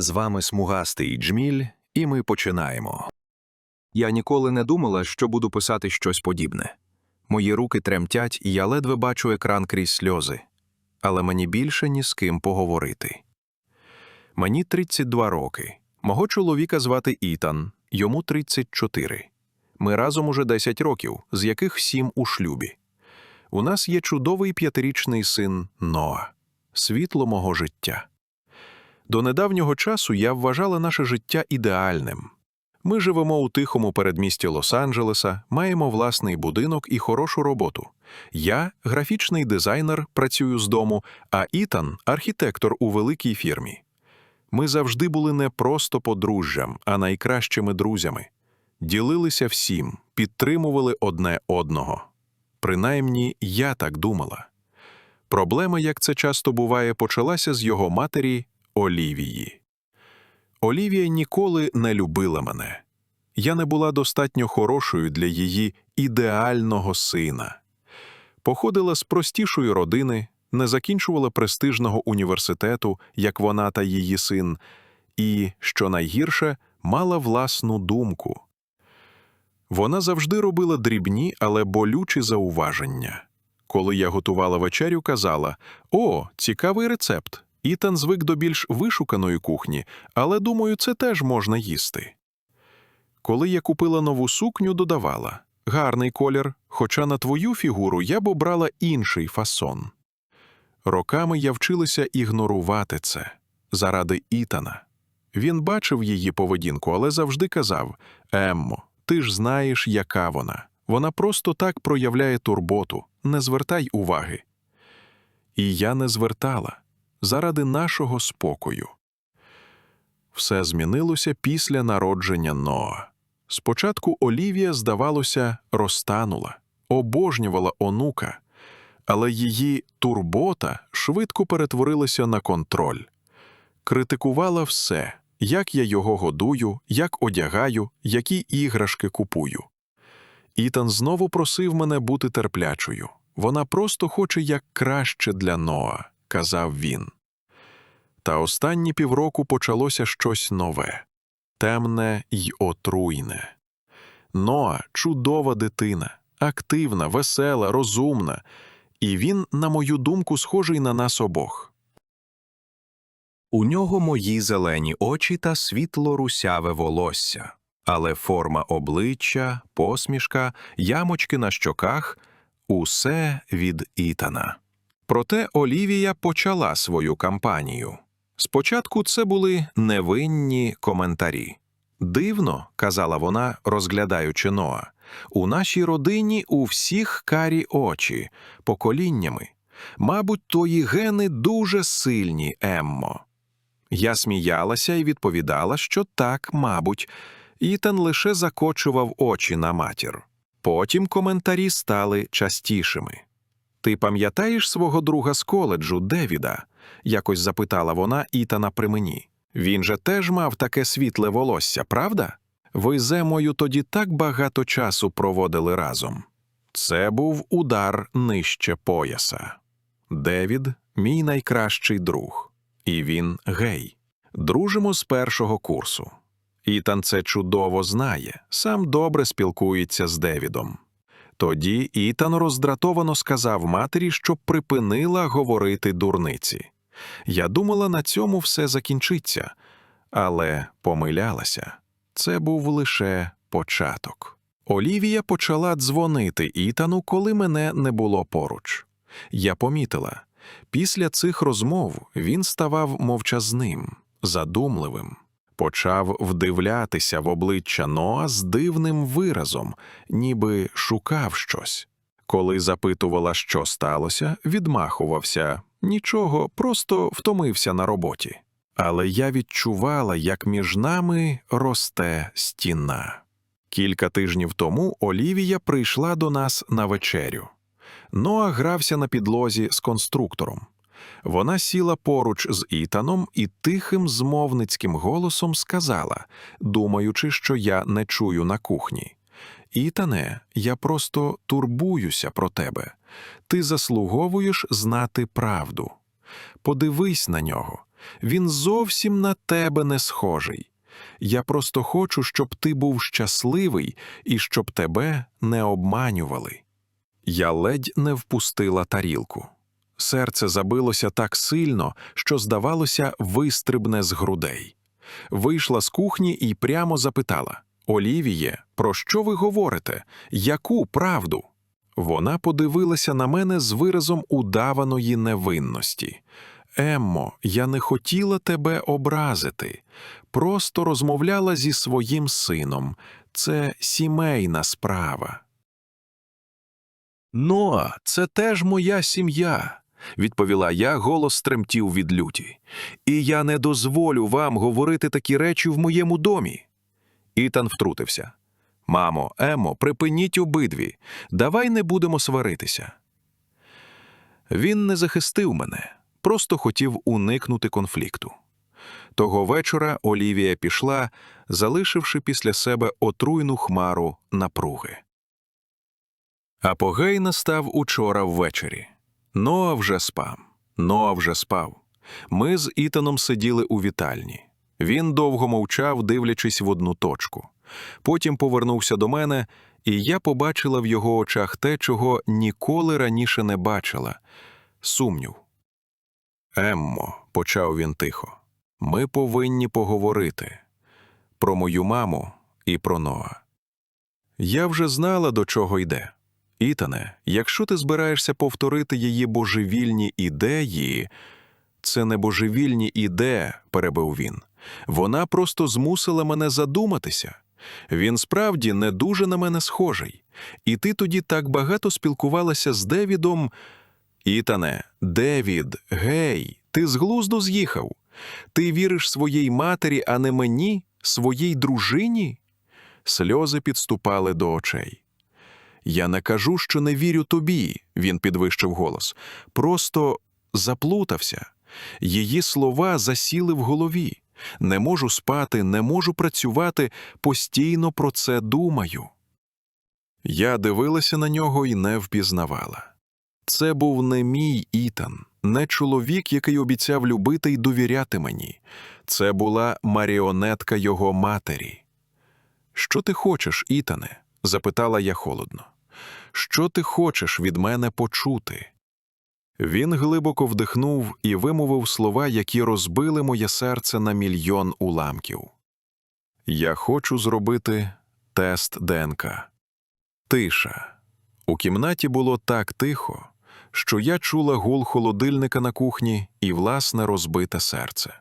З вами смугастий Джміль, і ми починаємо. Я ніколи не думала, що буду писати щось подібне. Мої руки тремтять, і я ледве бачу екран крізь сльози. Але мені більше ні з ким поговорити. Мені 32 роки. Мого чоловіка звати Ітан, йому 34. Ми разом уже 10 років, з яких 7 у шлюбі. У нас є чудовий п'ятирічний син Ноа, світло мого життя. До недавнього часу я вважала наше життя ідеальним. Ми живемо у тихому передмісті Лос-Анджелеса, маємо власний будинок і хорошу роботу. Я графічний дизайнер, працюю з дому, а Ітан архітектор у великій фірмі. Ми завжди були не просто подружжям, а найкращими друзями. Ділилися всім, підтримували одне одного. Принаймні, я так думала. Проблема, як це часто буває, почалася з його матері Олівії. Олівія ніколи не любила мене. Я не була достатньо хорошою для її ідеального сина. Походила з простішої родини, не закінчувала престижного університету, як вона та її син, і, що найгірше, мала власну думку. Вона завжди робила дрібні, але болючі зауваження. Коли я готувала вечерю, казала: О, цікавий рецепт. Ітан звик до більш вишуканої кухні, але думаю, це теж можна їсти. Коли я купила нову сукню, додавала гарний колір, хоча на твою фігуру я б обрала інший фасон. Роками я вчилася ігнорувати це заради Ітана. Він бачив її поведінку, але завжди казав: Еммо, ти ж знаєш, яка вона. Вона просто так проявляє турботу, не звертай уваги. І я не звертала заради нашого спокою. Все змінилося після народження Ноа. Спочатку Олівія, здавалося, розтанула, обожнювала онука, але її турбота швидко перетворилася на контроль. Критикувала все, як я його годую, як одягаю, які іграшки купую. Ітан знову просив мене бути терплячою. Вона просто хоче як краще для Ноа, казав він. Та останні півроку почалося щось нове темне й отруйне. Ноа чудова дитина, активна, весела, розумна, і він, на мою думку, схожий на нас обох. У нього мої зелені очі та світло русяве волосся, але форма обличчя, посмішка, ямочки на щоках усе від Ітана. Проте Олівія почала свою кампанію. Спочатку це були невинні коментарі. Дивно, казала вона, розглядаючи Ноа, у нашій родині у всіх карі очі, поколіннями. Мабуть, твої гени дуже сильні, Еммо. Я сміялася і відповідала, що так, мабуть, Ітан лише закочував очі на матір. Потім коментарі стали частішими. Ти пам'ятаєш свого друга з коледжу, Девіда? якось запитала вона Ітана при мені. Він же теж мав таке світле волосся, правда? Ви з Емою тоді так багато часу проводили разом. Це був удар нижче пояса. Девід мій найкращий друг, і він гей. Дружимо з першого курсу. Ітан це чудово знає, сам добре спілкується з Девідом. Тоді Ітан роздратовано сказав матері, щоб припинила говорити дурниці. Я думала, на цьому все закінчиться, але помилялася. Це був лише початок. Олівія почала дзвонити Ітану, коли мене не було поруч. Я помітила, після цих розмов він ставав мовчазним, задумливим, почав вдивлятися в обличчя Ноа з дивним виразом, ніби шукав щось. Коли запитувала, що сталося, відмахувався нічого, просто втомився на роботі. Але я відчувала, як між нами росте стіна. Кілька тижнів тому Олівія прийшла до нас на вечерю. Ноа грався на підлозі з конструктором. Вона сіла поруч з Ітаном і тихим змовницьким голосом сказала, думаючи, що я не чую на кухні. Ітане, я просто турбуюся про тебе. Ти заслуговуєш знати правду. Подивись на нього. Він зовсім на тебе не схожий. Я просто хочу, щоб ти був щасливий і щоб тебе не обманювали. Я ледь не впустила тарілку. Серце забилося так сильно, що, здавалося, вистрибне з грудей. Вийшла з кухні і прямо запитала Олівіє, про що ви говорите? Яку правду? Вона подивилася на мене з виразом удаваної невинності. Еммо, я не хотіла тебе образити, просто розмовляла зі своїм сином. Це сімейна справа. Ноа, це теж моя сім'я, відповіла я, голос тремтів від люті. І я не дозволю вам говорити такі речі в моєму домі. Ітан втрутився. Мамо, Емо, припиніть обидві. Давай не будемо сваритися. Він не захистив мене, просто хотів уникнути конфлікту. Того вечора Олівія пішла, залишивши після себе отруйну хмару напруги. Апогей настав учора ввечері. Ноа вже спав. Ноа вже спав. Ми з Ітаном сиділи у вітальні. Він довго мовчав, дивлячись в одну точку. Потім повернувся до мене, і я побачила в його очах те, чого ніколи раніше не бачила сумнів. Еммо, почав він тихо, ми повинні поговорити про мою маму і про Ноа. Я вже знала, до чого йде. Ітане, якщо ти збираєшся повторити її божевільні ідеї, це не божевільні ідеї, перебив він. Вона просто змусила мене задуматися. Він справді не дуже на мене схожий. І ти тоді так багато спілкувалася з Девідом. Ітане, Девід, гей, ти з глузду з'їхав. Ти віриш своїй матері, а не мені, своїй дружині? Сльози підступали до очей. Я не кажу, що не вірю тобі, він підвищив голос. Просто заплутався. Її слова засіли в голові. Не можу спати, не можу працювати, постійно про це думаю. Я дивилася на нього і не впізнавала. Це був не мій Ітан, не чоловік, який обіцяв любити й довіряти мені. Це була маріонетка його матері. Що ти хочеш, Ітане? запитала я холодно. Що ти хочеш від мене почути? Він глибоко вдихнув і вимовив слова, які розбили моє серце на мільйон уламків. Я хочу зробити тест ДНК. Тиша. У кімнаті було так тихо, що я чула гул холодильника на кухні і власне розбите серце.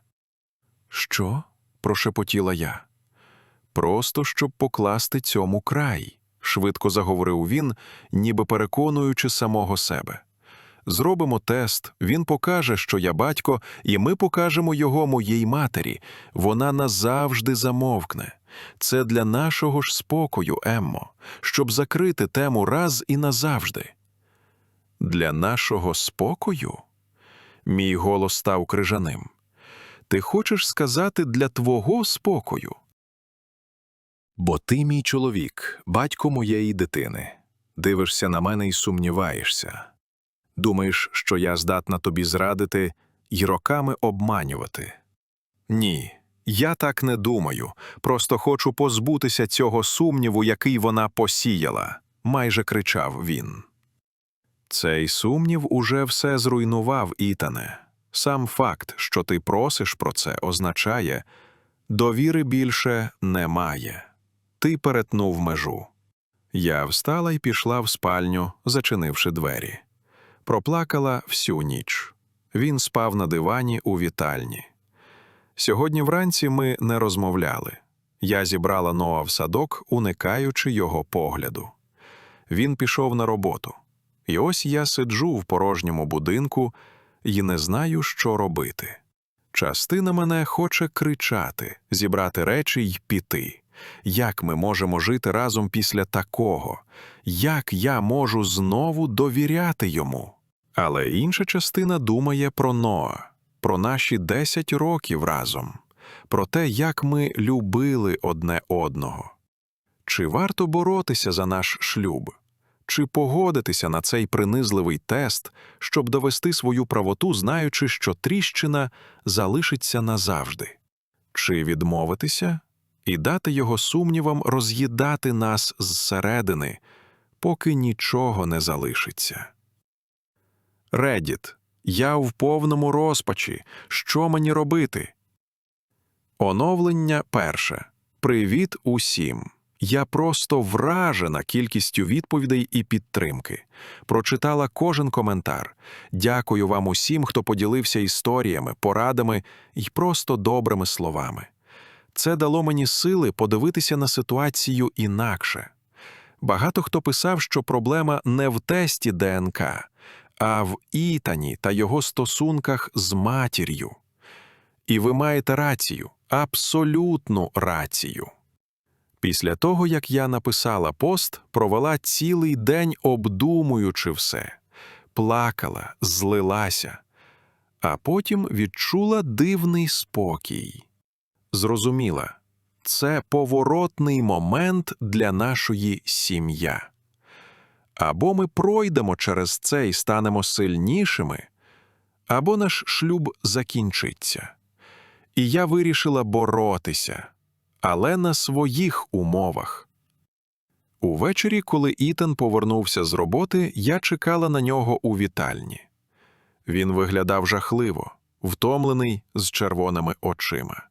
Що? прошепотіла я. Просто щоб покласти цьому край, швидко заговорив він, ніби переконуючи самого себе. Зробимо тест, він покаже, що я батько, і ми покажемо його моїй матері. Вона назавжди замовкне. Це для нашого ж спокою, Еммо, щоб закрити тему раз і назавжди. Для нашого спокою? Мій голос став крижаним. Ти хочеш сказати для твого спокою? Бо ти мій чоловік, батько моєї дитини. Дивишся на мене і сумніваєшся. Думаєш, що я здатна тобі зрадити й роками обманювати? Ні, я так не думаю. Просто хочу позбутися цього сумніву, який вона посіяла, майже кричав він. Цей сумнів уже все зруйнував, Ітане. Сам факт, що ти просиш про це, означає довіри більше немає. Ти перетнув межу. Я встала і пішла в спальню, зачинивши двері. Проплакала всю ніч. Він спав на дивані у вітальні. Сьогодні вранці ми не розмовляли. Я зібрала Ноа в садок, уникаючи його погляду. Він пішов на роботу. І ось я сиджу в порожньому будинку і не знаю, що робити. Частина мене хоче кричати, зібрати речі й піти. Як ми можемо жити разом після такого? Як я можу знову довіряти йому? Але інша частина думає про Ноа, про наші десять років разом, про те, як ми любили одне одного. Чи варто боротися за наш шлюб? чи погодитися на цей принизливий тест, щоб довести свою правоту, знаючи, що тріщина залишиться назавжди, чи відмовитися і дати його сумнівам роз'їдати нас зсередини, поки нічого не залишиться. Редіт, я в повному розпачі. Що мені робити? Оновлення перше. Привіт усім. Я просто вражена кількістю відповідей і підтримки. Прочитала кожен коментар. Дякую вам усім, хто поділився історіями, порадами і просто добрими словами. Це дало мені сили подивитися на ситуацію інакше. Багато хто писав, що проблема не в тесті ДНК, а в Ітані та його стосунках з матір'ю. І ви маєте рацію, абсолютну рацію. Після того, як я написала пост, провела цілий день обдумуючи все, плакала, злилася, а потім відчула дивний спокій. Зрозуміла, це поворотний момент для нашої сім'я. Або ми пройдемо через це і станемо сильнішими, або наш шлюб закінчиться. І я вирішила боротися, але на своїх умовах. Увечері, коли Ітан повернувся з роботи, я чекала на нього у вітальні. Він виглядав жахливо, втомлений з червоними очима.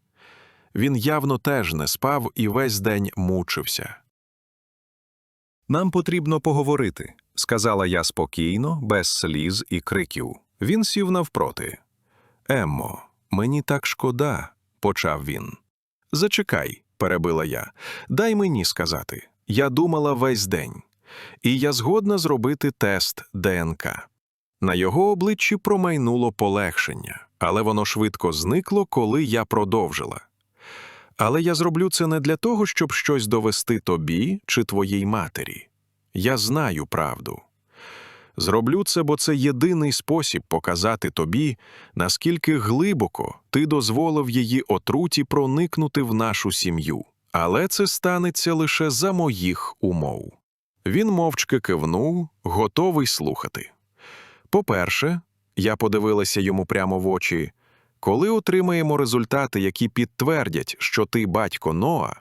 Він явно теж не спав і весь день мучився. Нам потрібно поговорити, сказала я спокійно, без сліз і криків. Він сів навпроти. Еммо, мені так шкода, почав він. Зачекай, перебила я. Дай мені сказати. Я думала весь день. І я згодна зробити тест ДНК. На його обличчі промайнуло полегшення, але воно швидко зникло, коли я продовжила. Але я зроблю це не для того, щоб щось довести тобі чи твоїй матері. Я знаю правду. Зроблю це, бо це єдиний спосіб показати тобі, наскільки глибоко ти дозволив її отруті проникнути в нашу сім'ю. Але це станеться лише за моїх умов. Він мовчки кивнув, готовий слухати. По-перше, я подивилася йому прямо в очі. Коли отримаємо результати, які підтвердять, що ти батько Ноа,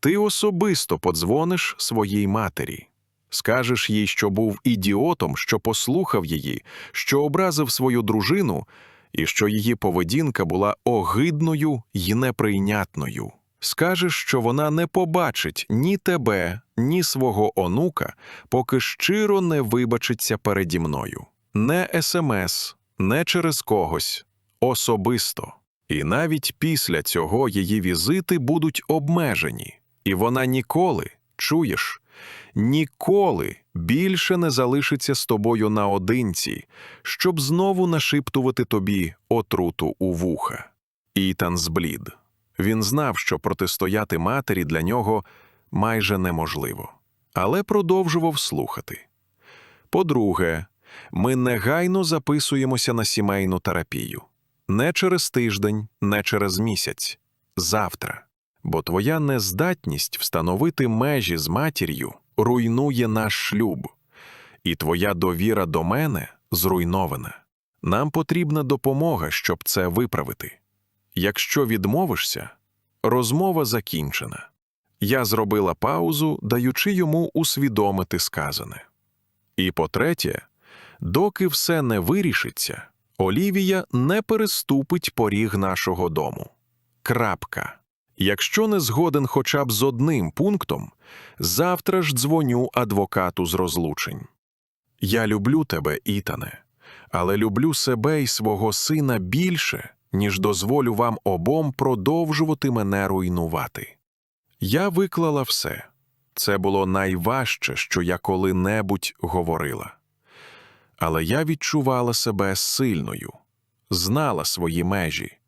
ти особисто подзвониш своїй матері. Скажеш їй, що був ідіотом, що послухав її, що образив свою дружину, і що її поведінка була огидною й неприйнятною. Скажеш, що вона не побачить ні тебе, ні свого онука, поки щиро не вибачиться переді мною. Не смс, не через когось, особисто. І навіть після цього її візити будуть обмежені, і вона ніколи, чуєш, ніколи більше не залишиться з тобою наодинці, щоб знову нашіптувати тобі отруту у вуха. Ітан зблід. Він знав, що протистояти матері для нього майже неможливо, але продовжував слухати. По-друге, ми негайно записуємося на сімейну терапію. Не через тиждень, не через місяць, завтра. Бо твоя нездатність встановити межі з матір'ю руйнує наш шлюб, і твоя довіра до мене зруйнована. Нам потрібна допомога, щоб це виправити. Якщо відмовишся, розмова закінчена. Я зробила паузу, даючи йому усвідомити сказане. І по-третє, доки все не вирішиться, Олівія не переступить поріг нашого дому. Крапка. Якщо не згоден хоча б з одним пунктом, завтра ж дзвоню адвокату з розлучень. Я люблю тебе, Ітане, але люблю себе і свого сина більше, ніж дозволю вам обом продовжувати мене руйнувати. Я виклала все. Це було найважче, що я коли-небудь говорила. Але я відчувала себе сильною, знала свої межі.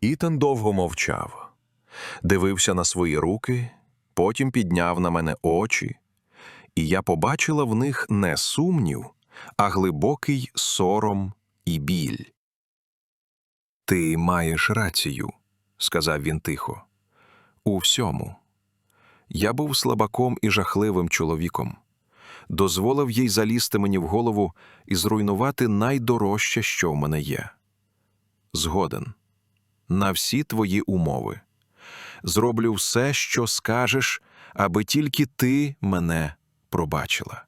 Ітан довго мовчав, дивився на свої руки, потім підняв на мене очі, і я побачила в них не сумнів, а глибокий сором і біль. Ти маєш рацію, сказав він тихо. У всьому. Я був слабаком і жахливим чоловіком. Дозволив їй залізти мені в голову і зруйнувати найдорожче, що в мене є. Згоден. На всі твої умови. Зроблю все, що скажеш, аби тільки ти мене пробачила.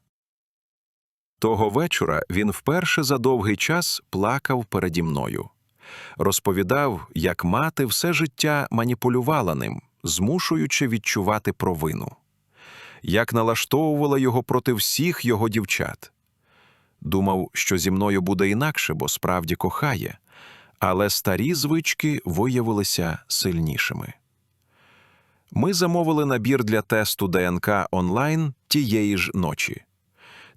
Того вечора він вперше за довгий час плакав переді мною. Розповідав, як мати все життя маніпулювала ним, змушуючи відчувати провину, як налаштовувала його проти всіх його дівчат. Думав, що зі мною буде інакше, бо справді кохає, але старі звички виявилися сильнішими. Ми замовили набір для тесту ДНК онлайн тієї ж ночі.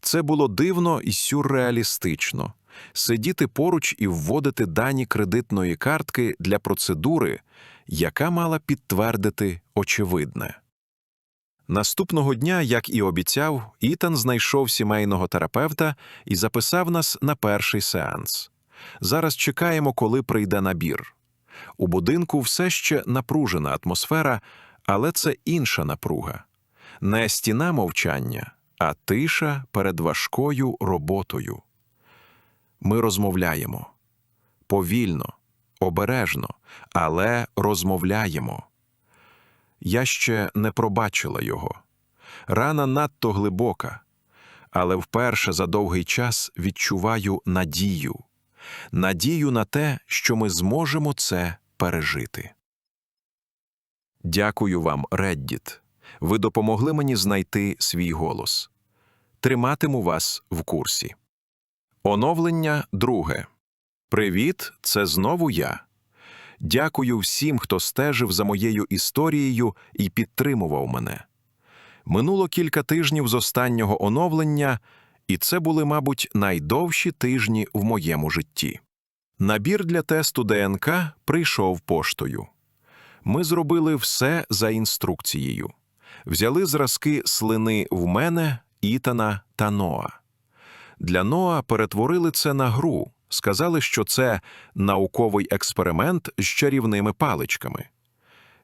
Це було дивно і сюрреалістично сидіти поруч і вводити дані кредитної картки для процедури, яка мала підтвердити очевидне. Наступного дня, як і обіцяв, Ітан знайшов сімейного терапевта і записав нас на перший сеанс. Зараз чекаємо, коли прийде набір. У будинку все ще напружена атмосфера, але це інша напруга. Не стіна мовчання, а тиша перед важкою роботою. Ми розмовляємо повільно, обережно, але розмовляємо. Я ще не пробачила його. Рана надто глибока, але вперше за довгий час відчуваю надію, надію на те, що ми зможемо це пережити. Дякую вам, Реддіт. Ви допомогли мені знайти свій голос. Триматиму вас в курсі. Оновлення друге. Привіт, це знову я. Дякую всім, хто стежив за моєю історією і підтримував мене. Минуло кілька тижнів з останнього оновлення, і це були, мабуть, найдовші тижні в моєму житті. Набір для тесту ДНК прийшов поштою. Ми зробили все за інструкцією. Взяли зразки слини в мене, Ітана та Ноа. Для Ноа перетворили це на гру, сказали, що це науковий експеримент з чарівними паличками.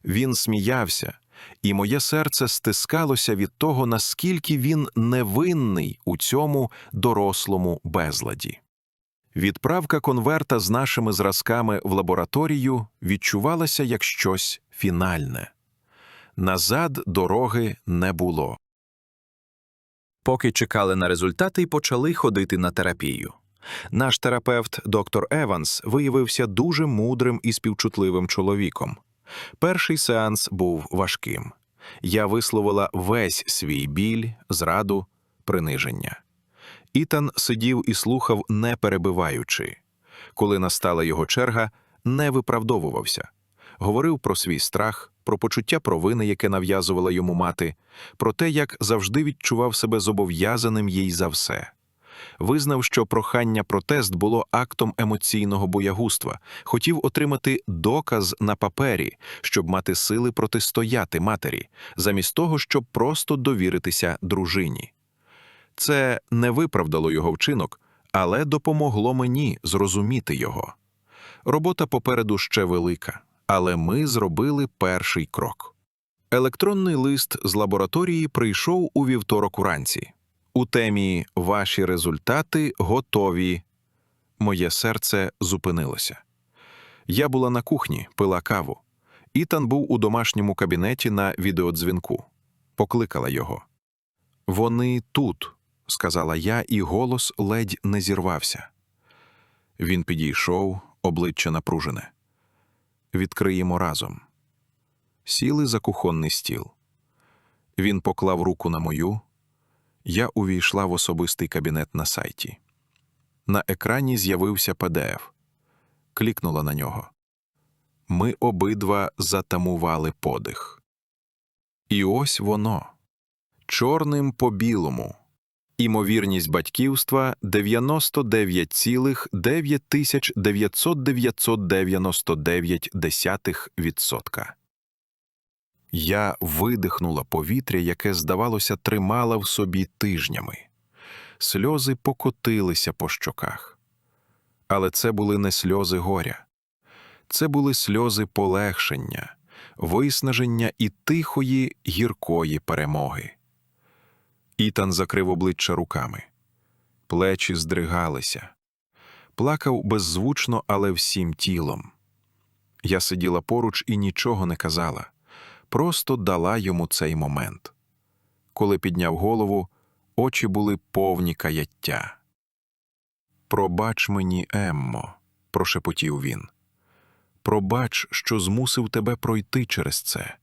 Він сміявся, і моє серце стискалося від того, наскільки він невинний у цьому дорослому безладі. Відправка конверта з нашими зразками в лабораторію відчувалася як щось фінальне. Назад дороги не було. Поки чекали на результати і почали ходити на терапію. Наш терапевт, доктор Еванс, виявився дуже мудрим і співчутливим чоловіком. Перший сеанс був важким. Я висловила весь свій біль, зраду, приниження. Ітан сидів і слухав, не перебиваючи. Коли настала його черга, не виправдовувався. Говорив про свій страх, про почуття провини, яке нав'язувала йому мати, про те, як завжди відчував себе зобов'язаним їй за все. Визнав, що прохання про тест було актом емоційного боягузтва, хотів отримати доказ на папері, щоб мати сили протистояти матері, замість того, щоб просто довіритися дружині. Це не виправдало його вчинок, але допомогло мені зрозуміти його. Робота попереду ще велика, але ми зробили перший крок. Електронний лист з лабораторії прийшов у вівторок уранці. У темі Ваші результати готові. Моє серце зупинилося. Я була на кухні, пила каву. Ітан був у домашньому кабінеті на відеодзвінку. Покликала його. Вони тут, сказала я, і голос ледь не зірвався. Він підійшов, обличчя напружене. Відкриємо разом. Сіли за кухонний стіл. Він поклав руку на мою. Я увійшла в особистий кабінет на сайті. На екрані з'явився PDF. Клікнула на нього. Ми обидва затамували подих. І ось воно чорним по білому. Імовірність батьківства 99,999,999%. Я видихнула повітря, яке, здавалося, тримала в собі тижнями. Сльози покотилися по щоках. Але це були не сльози горя. Це були сльози полегшення, виснаження і тихої гіркої перемоги. Ітан закрив обличчя руками. Плечі здригалися. Плакав беззвучно, але всім тілом. Я сиділа поруч і нічого не казала, просто дала йому цей момент. Коли підняв голову, очі були повні каяття. Пробач мені, Еммо, прошепотів він. Пробач, що змусив тебе пройти через це.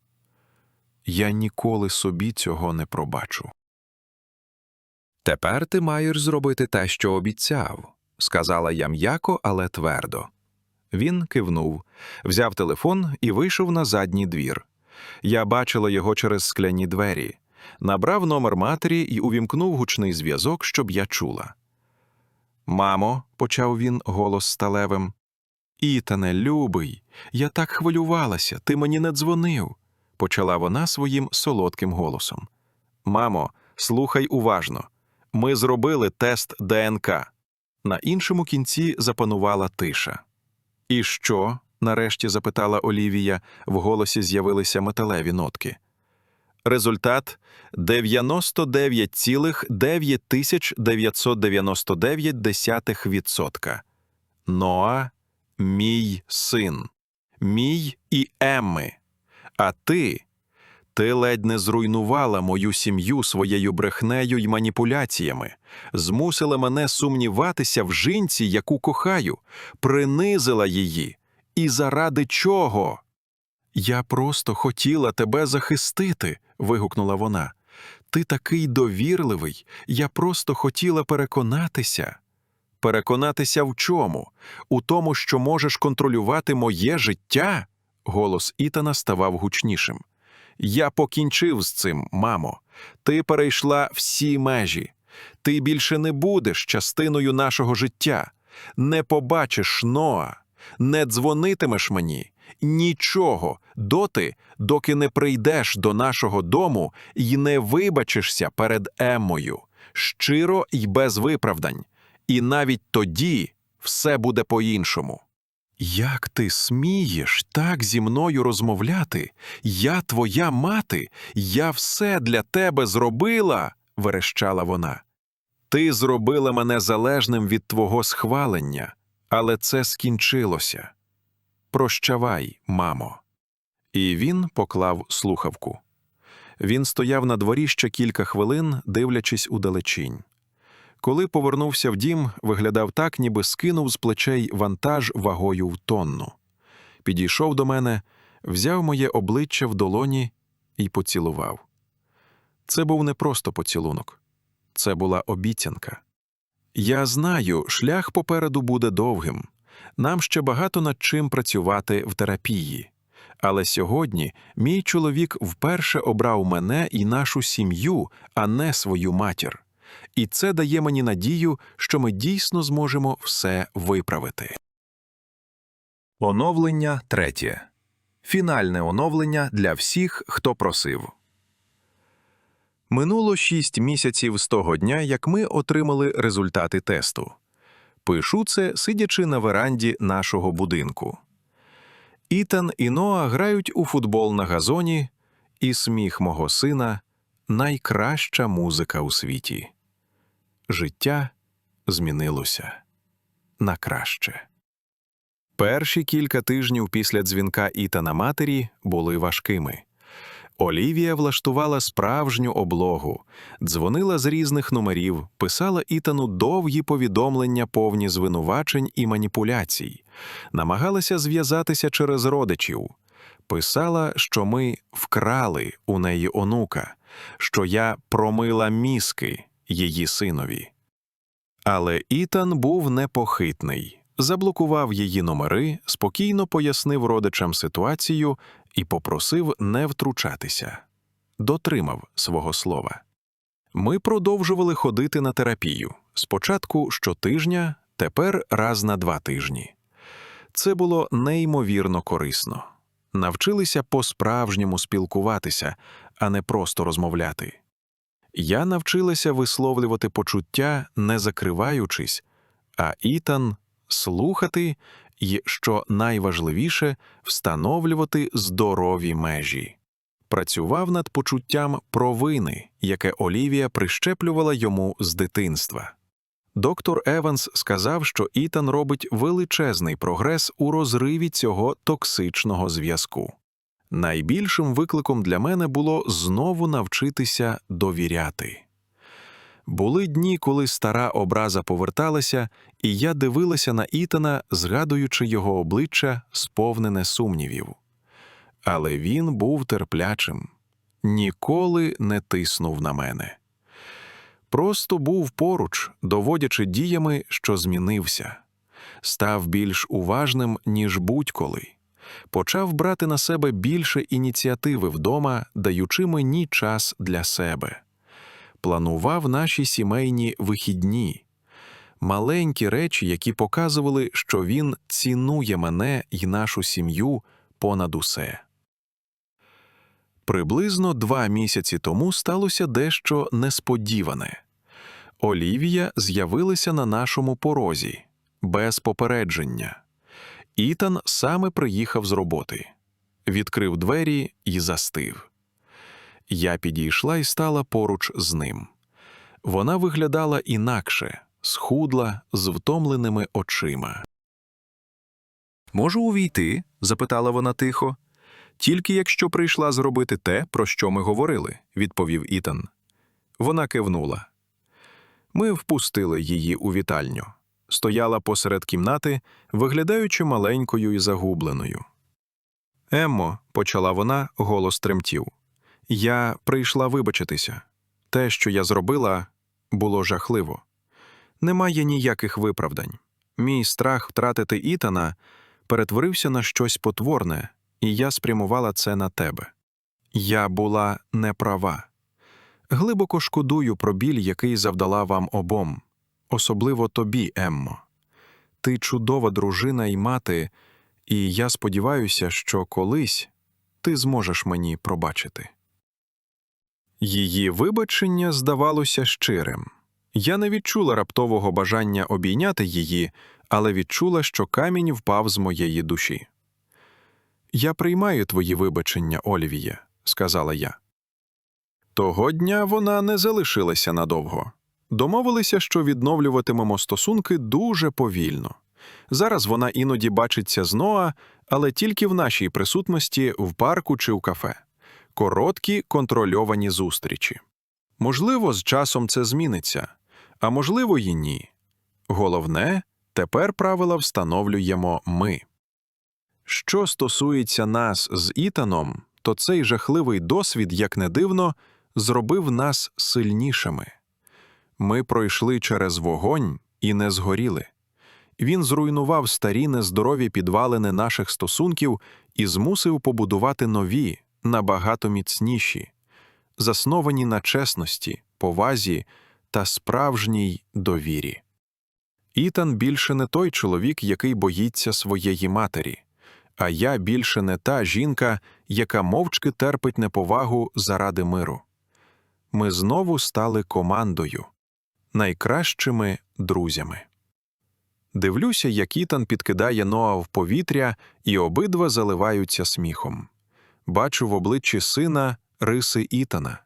Я ніколи собі цього не пробачу. Тепер ти маєш зробити те, що обіцяв, сказала я м'яко, але твердо. Він кивнув, взяв телефон і вийшов на задній двір. Я бачила його через скляні двері, набрав номер матері і увімкнув гучний зв'язок, щоб я чула. Мамо, почав він голос сталевим. Ітане, любий, я так хвилювалася, ти мені не дзвонив, почала вона своїм солодким голосом. Мамо, слухай уважно. Ми зробили тест ДНК. На іншому кінці запанувала тиша. І що? Нарешті запитала Олівія, в голосі з'явилися металеві нотки. Результат 99,9999%. Ноа мій син, мій і Емми. А ти, ти ледь не зруйнувала мою сім'ю своєю брехнею й маніпуляціями, змусила мене сумніватися в жінці, яку кохаю, принизила її. І заради чого? Я просто хотіла тебе захистити, вигукнула вона. Ти такий довірливий, я просто хотіла переконатися. Переконатися в чому? У тому, що можеш контролювати моє життя? Голос Ітана ставав гучнішим. Я покінчив з цим, мамо. Ти перейшла всі межі. Ти більше не будеш частиною нашого життя. Не побачиш Ноа, не дзвонитимеш мені. Нічого доти, доки не прийдеш до нашого дому і не вибачишся перед Еммою, щиро й без виправдань. І навіть тоді все буде по-іншому. Як ти смієш так зі мною розмовляти? Я твоя мати, я все для тебе зробила, верещала вона. Ти зробила мене залежним від твого схвалення, але це скінчилося. Прощавай, мамо. І він поклав слухавку. Він стояв на дворі ще кілька хвилин, дивлячись удалечінь. Коли повернувся в дім, виглядав так, ніби скинув з плечей вантаж вагою в тонну. Підійшов до мене, взяв моє обличчя в долоні і поцілував. Це був не просто поцілунок, це була обіцянка. Я знаю, шлях попереду буде довгим. Нам ще багато над чим працювати в терапії. Але сьогодні мій чоловік вперше обрав мене і нашу сім'ю, а не свою матір. І це дає мені надію, що ми дійсно зможемо все виправити. Оновлення третє. Фінальне оновлення для всіх, хто просив. Минуло шість місяців з того дня, як ми отримали результати тесту. Пишу це, сидячи на веранді нашого будинку. Ітан і Ноа грають у футбол на газоні, і сміх мого сина найкраща музика у світі. Життя змінилося на краще. Перші кілька тижнів після дзвінка Ітана матері були важкими. Олівія влаштувала справжню облогу, дзвонила з різних номерів, писала Ітану довгі повідомлення, повні звинувачень і маніпуляцій, намагалася зв'язатися через родичів, писала, що ми вкрали у неї онука, що я промила мізки її синові. Але Ітан був непохитний, заблокував її номери, спокійно пояснив родичам ситуацію і попросив не втручатися. Дотримав свого слова. Ми продовжували ходити на терапію спочатку щотижня, тепер раз на два тижні. Це було неймовірно корисно. Навчилися по-справжньому спілкуватися, а не просто розмовляти. Я навчилася висловлювати почуття, не закриваючись, а Ітан слухати і, що найважливіше, встановлювати здорові межі. працював над почуттям провини, яке Олівія прищеплювала йому з дитинства. Доктор Еванс сказав, що Ітан робить величезний прогрес у розриві цього токсичного зв'язку. Найбільшим викликом для мене було знову навчитися довіряти. Були дні, коли стара образа поверталася, і я дивилася на Ітана, згадуючи його обличчя, сповнене сумнівів. Але він був терплячим, ніколи не тиснув на мене. Просто був поруч, доводячи діями, що змінився, став більш уважним, ніж будь-коли, почав брати на себе більше ініціативи вдома, даючи мені час для себе планував наші сімейні вихідні, маленькі речі, які показували, що він цінує мене і нашу сім'ю понад усе. Приблизно два місяці тому сталося дещо несподіване. Олівія з'явилася на нашому порозі без попередження. Ітан саме приїхав з роботи, відкрив двері і застив. Я підійшла і стала поруч з ним. Вона виглядала інакше, схудла, з втомленими очима. Можу увійти? запитала вона тихо. Тільки якщо прийшла зробити те, про що ми говорили, відповів Ітан. Вона кивнула. Ми впустили її у вітальню. Стояла посеред кімнати, виглядаючи маленькою і загубленою. Еммо, почала вона, голос тремтів. Я прийшла вибачитися. Те, що я зробила, було жахливо. Немає ніяких виправдань. Мій страх втратити Ітана перетворився на щось потворне, і я спрямувала це на тебе. Я була неправа. Глибоко шкодую про біль, який завдала вам обом, особливо тобі, Еммо. Ти чудова дружина і мати, і я сподіваюся, що колись ти зможеш мені пробачити. Її вибачення здавалося щирим. Я не відчула раптового бажання обійняти її, але відчула, що камінь впав з моєї душі. Я приймаю твої вибачення, Олівіє, сказала я. Того дня вона не залишилася надовго. Домовилися, що відновлюватимемо стосунки дуже повільно. Зараз вона іноді бачиться з Ноа, але тільки в нашій присутності в парку чи в кафе короткі контрольовані зустрічі. Можливо, з часом це зміниться, а можливо, і ні. Головне, тепер правила встановлюємо ми. Що стосується нас з Ітаном, то цей жахливий досвід, як не дивно, зробив нас сильнішими. Ми пройшли через вогонь і не згоріли. Він зруйнував старі нездорові підвалини наших стосунків і змусив побудувати нові, набагато міцніші, засновані на чесності, повазі та справжній довірі. Ітан більше не той чоловік, який боїться своєї матері, а я більше не та жінка, яка мовчки терпить неповагу заради миру. Ми знову стали командою, найкращими друзями. Дивлюся, як Ітан підкидає Ноа в повітря, і обидва заливаються сміхом. Бачу в обличчі сина риси Ітана,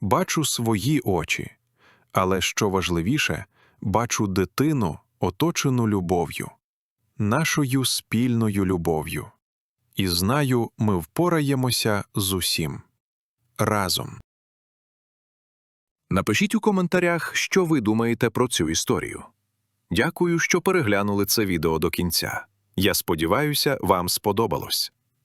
бачу свої очі, але що важливіше, бачу дитину, оточену любов'ю, нашою спільною любов'ю. І знаю, ми впораємося з усім разом. Напишіть у коментарях, що ви думаєте про цю історію. Дякую, що переглянули це відео до кінця. Я сподіваюся, вам сподобалось.